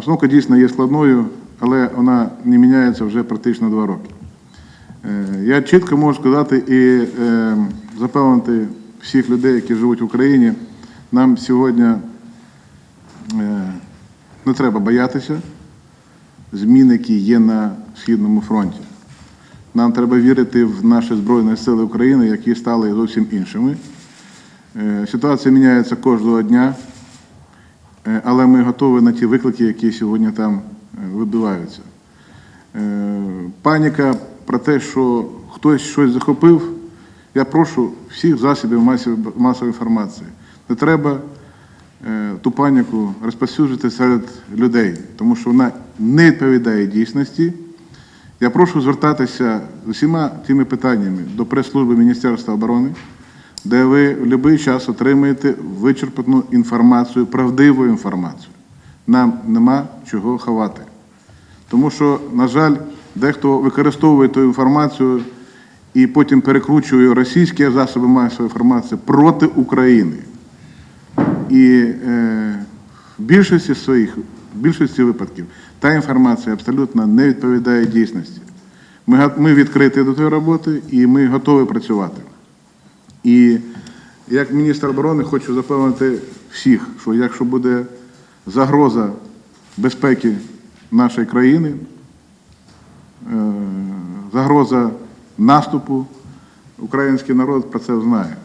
Обстановка дійсно є складною, але вона не міняється вже практично два роки. Е, Я чітко можу сказати і е, запевнити всіх людей, які живуть в Україні, нам сьогодні е, не треба боятися змін, які є на Східному фронті. Нам треба вірити в наші Збройні Сили України, які стали зовсім іншими. Ситуація міняється кожного дня, але ми готові на ті виклики, які сьогодні там е, відбуваються. Е, Паніка про те, що хтось щось захопив, я прошу всіх засобів масової інформації. Не треба е, ту паніку розповсюджувати серед людей, тому що вона не відповідає дійсності. Я прошу звертатися з усіма тими питаннями до прес-служби Міністерства оборони, де ви в будь-який час отримаєте вичерпну інформацію, правдиву інформацію. Нам нема чого ховати. Тому що, на жаль, дехто використовує ту інформацію і потім перекручує російські засоби масової інформації проти України. І е, в більшості своїх, в більшості випадків та інформація абсолютно не відповідає дійсності. Ми, ми відкриті до тої роботи і ми готові працювати. І як міністр оборони хочу запевнити всіх, що якщо буде загроза безпеки нашої країни, е, загроза наступу, український народ про це знає.